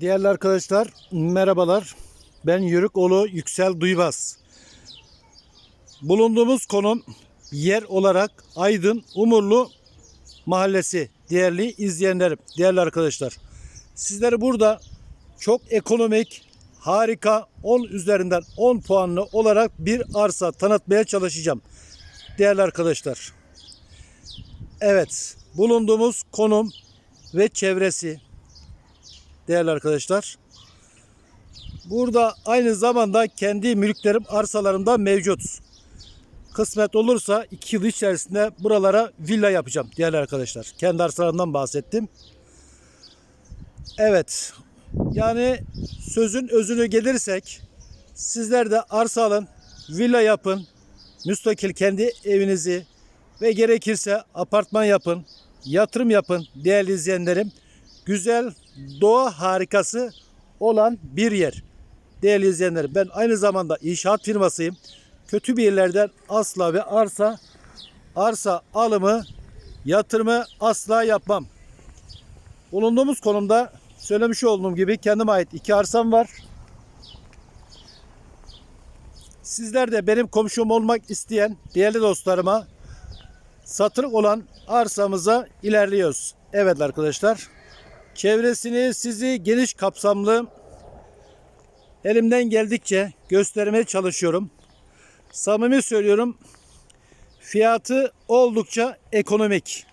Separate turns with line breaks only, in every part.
Değerli arkadaşlar merhabalar. Ben Yörükoğlu Yüksel Duybaz. Bulunduğumuz konum yer olarak Aydın Umurlu Mahallesi. Değerli izleyenlerim, değerli arkadaşlar. Sizleri burada çok ekonomik, harika 10 üzerinden 10 puanlı olarak bir arsa tanıtmaya çalışacağım. Değerli arkadaşlar. Evet, bulunduğumuz konum ve çevresi değerli arkadaşlar. Burada aynı zamanda kendi mülklerim arsalarımda mevcut. Kısmet olursa 2 yıl içerisinde buralara villa yapacağım değerli arkadaşlar. Kendi arsalarımdan bahsettim. Evet. Yani sözün özünü gelirsek sizler de arsa alın, villa yapın, müstakil kendi evinizi ve gerekirse apartman yapın, yatırım yapın değerli izleyenlerim. Güzel doğa harikası olan bir yer. Değerli izleyenlerim ben aynı zamanda inşaat firmasıyım. Kötü bir yerlerden asla ve arsa arsa alımı yatırımı asla yapmam. Bulunduğumuz konumda söylemiş olduğum gibi kendime ait iki arsam var. Sizler de benim komşum olmak isteyen değerli dostlarıma satılık olan arsamıza ilerliyoruz. Evet arkadaşlar. Çevresini sizi geniş kapsamlı elimden geldikçe göstermeye çalışıyorum. Samimi söylüyorum. Fiyatı oldukça ekonomik.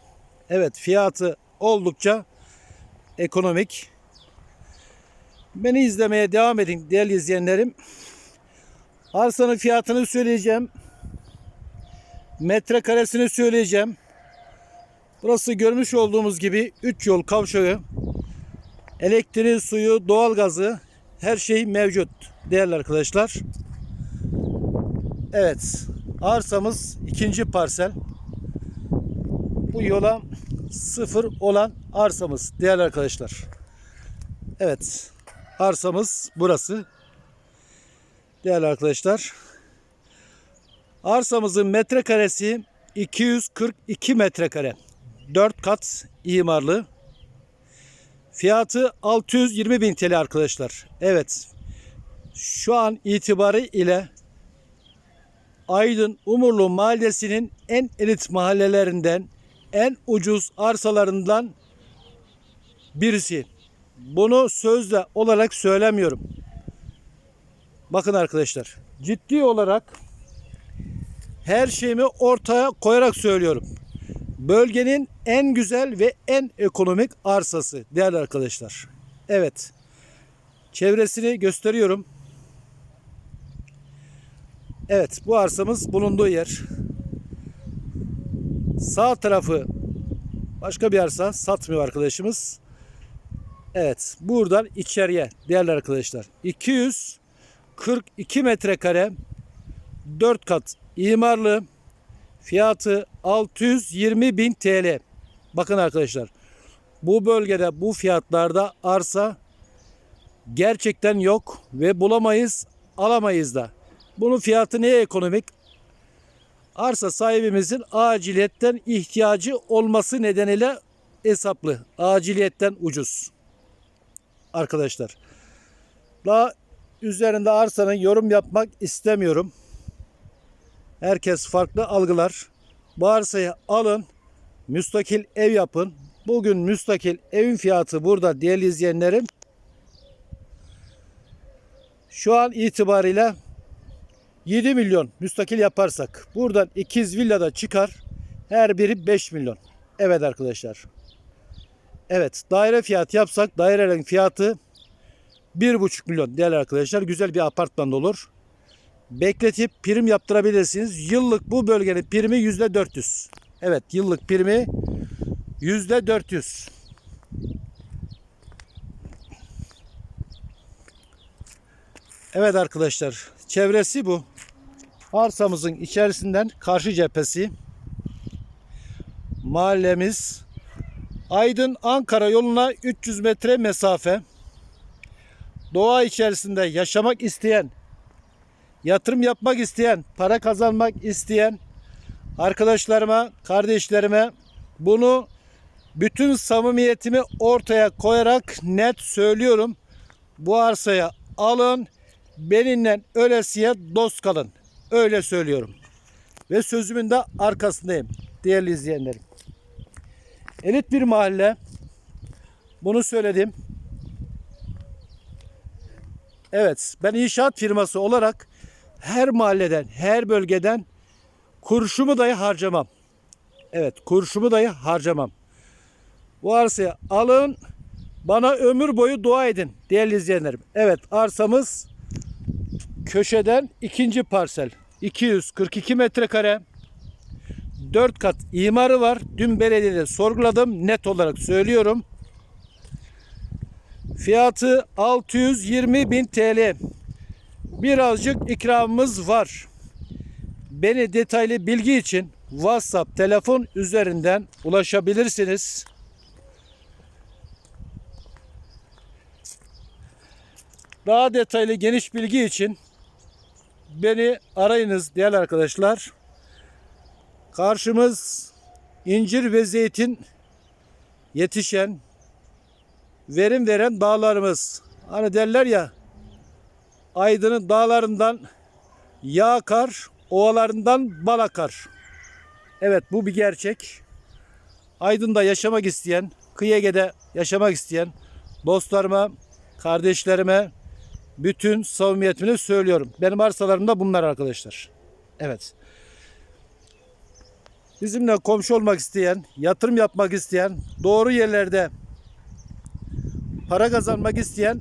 Evet fiyatı oldukça ekonomik. Beni izlemeye devam edin değerli izleyenlerim. Arsanın fiyatını söyleyeceğim. Metrekaresini söyleyeceğim. Burası görmüş olduğumuz gibi 3 yol kavşağı. Elektriği, suyu, doğalgazı her şey mevcut değerli arkadaşlar. Evet. Arsamız ikinci parsel. Bu yola sıfır olan arsamız değerli arkadaşlar. Evet. Arsamız burası. Değerli arkadaşlar. Arsamızın metrekaresi 242 metrekare. 4 kat imarlı. Fiyatı 620 bin TL arkadaşlar. Evet. Şu an itibarı ile Aydın Umurlu Mahallesi'nin en elit mahallelerinden en ucuz arsalarından birisi. Bunu sözle olarak söylemiyorum. Bakın arkadaşlar. Ciddi olarak her şeyimi ortaya koyarak söylüyorum. Bölgenin en güzel ve en ekonomik arsası değerli arkadaşlar. Evet. Çevresini gösteriyorum. Evet bu arsamız bulunduğu yer. Sağ tarafı başka bir arsa satmıyor arkadaşımız. Evet buradan içeriye değerli arkadaşlar. 242 metrekare 4 kat imarlı fiyatı 620 bin TL. Bakın arkadaşlar bu bölgede bu fiyatlarda arsa gerçekten yok ve bulamayız alamayız da. Bunun fiyatı neye ekonomik? Arsa sahibimizin aciliyetten ihtiyacı olması nedeniyle hesaplı. Aciliyetten ucuz. Arkadaşlar. Daha üzerinde arsanın yorum yapmak istemiyorum. Herkes farklı algılar. Bu arsayı alın. Müstakil ev yapın. Bugün müstakil evin fiyatı burada değerli izleyenlerim. Şu an itibariyle 7 milyon müstakil yaparsak buradan ikiz villa da çıkar. Her biri 5 milyon. Evet arkadaşlar. Evet daire fiyatı yapsak dairelerin fiyatı 1,5 milyon değerli arkadaşlar. Güzel bir apartman olur. Bekletip prim yaptırabilirsiniz. Yıllık bu bölgenin primi %400. Evet yıllık primi %400. Evet arkadaşlar çevresi bu. Arsamızın içerisinden karşı cephesi mahallemiz Aydın Ankara yoluna 300 metre mesafe. Doğa içerisinde yaşamak isteyen, yatırım yapmak isteyen, para kazanmak isteyen arkadaşlarıma, kardeşlerime bunu bütün samimiyetimi ortaya koyarak net söylüyorum. bu arsaya alın. Benimle ölesiye dost kalın. Öyle söylüyorum. Ve sözümün de arkasındayım değerli izleyenlerim. Elit bir mahalle. Bunu söyledim. Evet, ben inşaat firması olarak her mahalleden, her bölgeden kurşumu dahi harcamam. Evet, kurşumu dahi harcamam. Bu arsayı alın, bana ömür boyu dua edin değerli izleyenlerim. Evet, arsamız köşeden ikinci parsel. 242 metrekare. 4 kat imarı var. Dün belediyede sorguladım. Net olarak söylüyorum. Fiyatı 620 bin TL. Birazcık ikramımız var. Beni detaylı bilgi için WhatsApp telefon üzerinden ulaşabilirsiniz. Daha detaylı geniş bilgi için beni arayınız değerli arkadaşlar. Karşımız incir ve zeytin yetişen verim veren dağlarımız. Hani derler ya Aydın'ın dağlarından yağ akar, ovalarından bal akar. Evet bu bir gerçek. Aydın'da yaşamak isteyen, kıyı yaşamak isteyen dostlarıma, kardeşlerime bütün samimiyetimi söylüyorum. Benim arsalarım da bunlar arkadaşlar. Evet. Bizimle komşu olmak isteyen, yatırım yapmak isteyen, doğru yerlerde para kazanmak isteyen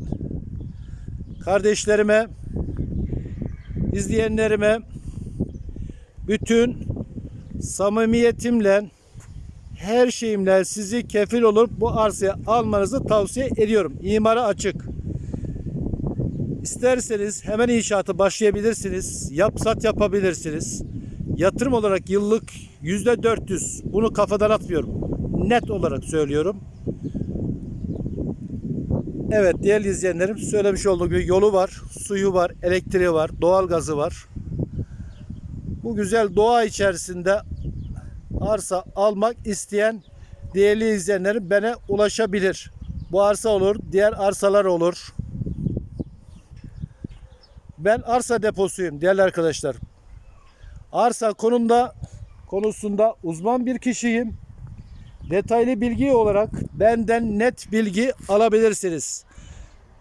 kardeşlerime, izleyenlerime bütün samimiyetimle her şeyimle sizi kefil olup bu arsayı almanızı tavsiye ediyorum. İmara açık. İsterseniz hemen inşaatı başlayabilirsiniz. Yapsat yapabilirsiniz. Yatırım olarak yıllık yüzde 400. Bunu kafadan atmıyorum. Net olarak söylüyorum. Evet değerli izleyenlerim söylemiş olduğum gibi yolu var, suyu var, elektriği var, doğalgazı var. Bu güzel doğa içerisinde arsa almak isteyen değerli izleyenlerim bana ulaşabilir. Bu arsa olur, diğer arsalar olur. Ben arsa deposuyum değerli arkadaşlar. Arsa konumda konusunda uzman bir kişiyim. Detaylı bilgi olarak benden net bilgi alabilirsiniz.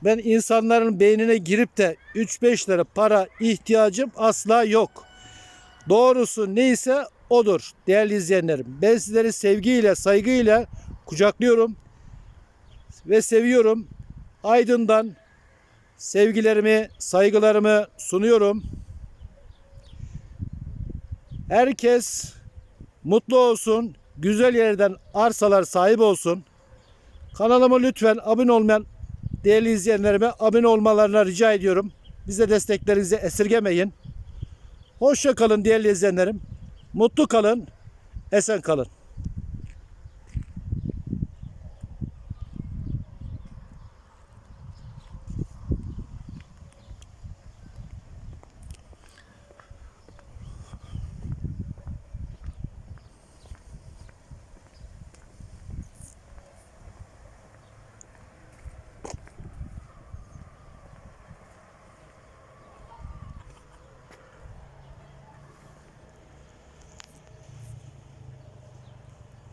Ben insanların beynine girip de 3-5 lira para ihtiyacım asla yok. Doğrusu neyse odur değerli izleyenlerim. Ben sizleri sevgiyle, saygıyla kucaklıyorum ve seviyorum. Aydın'dan sevgilerimi, saygılarımı sunuyorum. Herkes mutlu olsun, güzel yerden arsalar sahip olsun. Kanalıma lütfen abone olmayan değerli izleyenlerime abone olmalarına rica ediyorum. Bize desteklerinizi esirgemeyin. Hoşça kalın değerli izleyenlerim. Mutlu kalın, esen kalın.